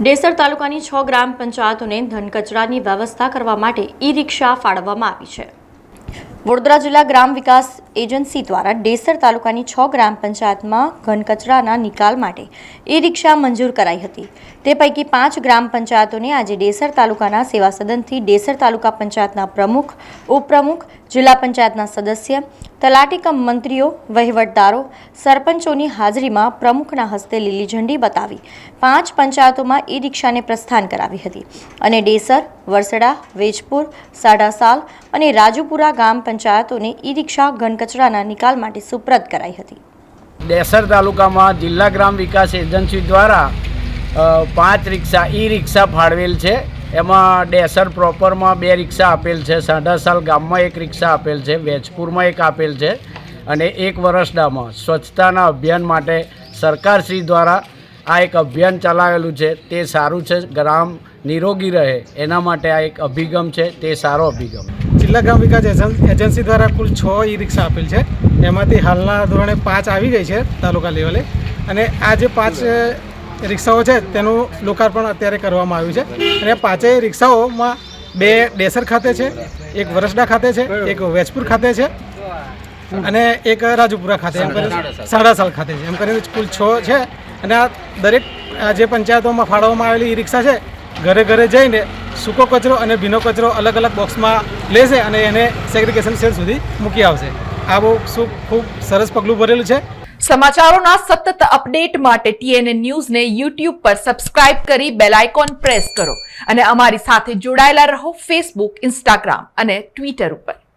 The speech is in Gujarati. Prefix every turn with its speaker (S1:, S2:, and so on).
S1: ડેસર તાલુકાની છ ગ્રામ પંચાયતોને ધન કચરાની વ્યવસ્થા કરવા માટે ઈ રિક્ષા ફાળવવામાં આવી છે. વડોદરા જિલ્લા ગ્રામ વિકાસ એજન્સી દ્વારા ડેસર તાલુકાની છ ગ્રામ પંચાયતમાં ઘન કચરાના નિકાલ માટે ઈ રિક્ષા મંજૂર કરાઈ હતી. તે પૈકી પાંચ ગ્રામ પંચાયતોને આજે ડેસર તાલુકાના સેવા સદનથી ડેસર તાલુકા પંચાયતના પ્રમુખ, ઉપપ્રમુખ, જિલ્લા પંચાયતના સદસ્ય, તલાટી કમ મંત્રીઓ, વહીવટદારો, સરપંચોની હાજરીમાં પ્રમુખના હસ્તે લીલી ઝંડી બતાવી પાંચ પંચાયતોમાં ઈ રિક્ષાને પ્રસ્થાન કરાવી હતી અને ડેસર વરસડા, વેજપુર, સાડાસાલ અને રાજુપુરા ગામ પંચાયતોને ઈ રિક્ષા ઘનકચરાના નિકાલ માટે સુપ્રત કરાઈ હતી.
S2: ડેસર તાલુકામાં જિલ્લા ગ્રામ વિકાસ એજન્સી દ્વારા પાંચ રિક્ષા ઈ રિક્ષા ફાળવેલ છે. એમાં ડેસર પ્રોપરમાં બે રિક્ષા આપેલ છે, સાડાસાલ ગામમાં એક રિક્ષા આપેલ છે, વેજપુરમાં એક આપેલ છે અને એક વરસડામાં સ્વચ્છતાના અભિયાન માટે સરકારશ્રી દ્વારા આ એક અભિયાન ચલાવેલું છે. તે સારું છે. ગ્રામ નિરોગી રહે. એના માટે આ એક અભિગમ છે. તે સારો અભિગમ.
S3: જિલ્લા ગ્રામ વિકાસ એજન- એજન્સી દ્વારા કુલ છ ઈ રિક્ષા આપેલ છે. એમાંથી હાલના ધોરણે પાંચ આવી ગઈ છે તાલુકા લેવલે. અને આ જે પાંચ રિક્ષાઓ છે તેનું લોકાર્પણ અત્યારે કરવામાં આવ્યું છે. અને પાંચેય રિક્ષાઓમાં બે ડેસર ખાતે છે, એક વરસડા ખાતે છે, એક વેજપુર ખાતે છે અને એક રાજુપુરા ખાતે, એમ કરીને સાડાસાલ ખાતે છે. એમ કરીને કુલ છ છે અને આ દરેક જે પંચાયતોમાં ફાળવવામાં આવેલી ઈ રિક્ષા છે, ઘરે ઘરે જઈને સૂકો કચરો અને ભીનો કચરો અલગ અલગ બોક્સમાં લેશે અને એને સેગ્રિગેશન સેલ સુધી મૂકી આવશે. આ બહુ શું ખૂબ સરસ પગલું ભરેલું છે.
S4: સમાચારોના સતત અપડેટ માટે ટીએનએ ન્યૂઝને યુટ્યુબ પર સબસ્ક્રાઇબ કરી બેલ આઇકોન પ્રેસ કરો અને અમારી સાથે જોડાયેલા રહો ફેસબુક, ઇન્સ્ટાગ્રામ અને ટ્વિટર ઉપર.